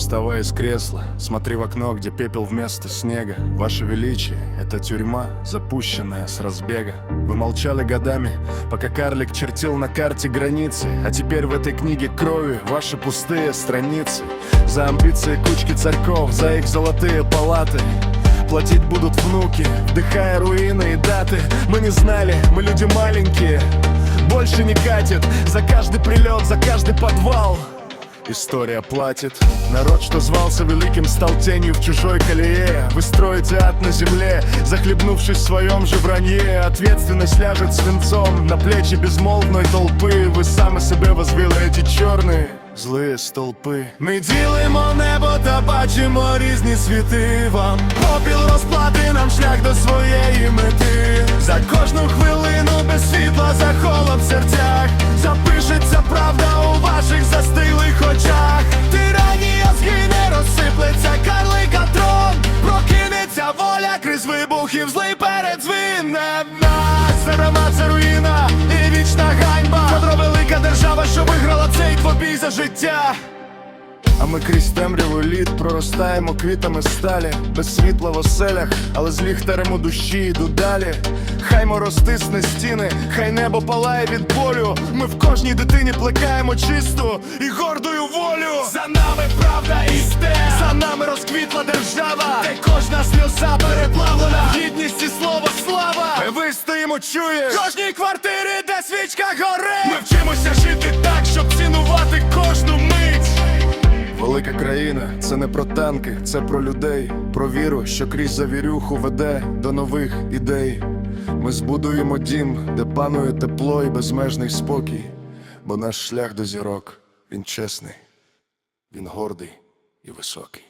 Вставай из кресла, смотри в окно, где пепел вместо снега. Ваше величие — это тюрьма, запущенная с разбега. Вы молчали годами, пока карлик чертил на карте границы. А теперь в этой книге крови ваши пустые страницы. За амбиции кучки царьков, за их золотые палаты. Платить будут внуки, вдыхая руины и даты. Мы не знали, мы люди маленькие Больше не катит, за каждый прилет, за каждый подвал История платит Народ, что звался великим, стал тенью в чужой колее Вы строите ад на земле, захлебнувшись в своем же вранье Ответственность ляжет свинцом на плечи безмолвной толпы Ви саме себе возвели эти чорні Злые столпи Ми ділимо небо та бачимо різні світи вам Попіл розплати нам шлях до своєї мети За кожну хвилину без світла передзвіне нас Зарема це руїна і вічна ганьба Квадро велика держава, що виграла цей двобій за життя а ми крізь темряву літ проростаємо квітами сталі, без світла в оселях, але з ліхтарем у душі йду далі. Хай мороз стисне стіни, хай небо палає від болю. Ми в кожній дитині плекаємо чисту і гордою волю. За нами правда і стер, за нами розквітла держава, де кожна сльоза переплавлена. Стоїмо, кожній квартирі, де свічка горе. Ми вчимося жити так, щоб цінувати кожну мить. Велика країна це не про танки, це про людей, про віру, що крізь завірюху веде до нових ідей. Ми збудуємо дім, де панує тепло і безмежний спокій, бо наш шлях до зірок він чесний, він гордий і високий.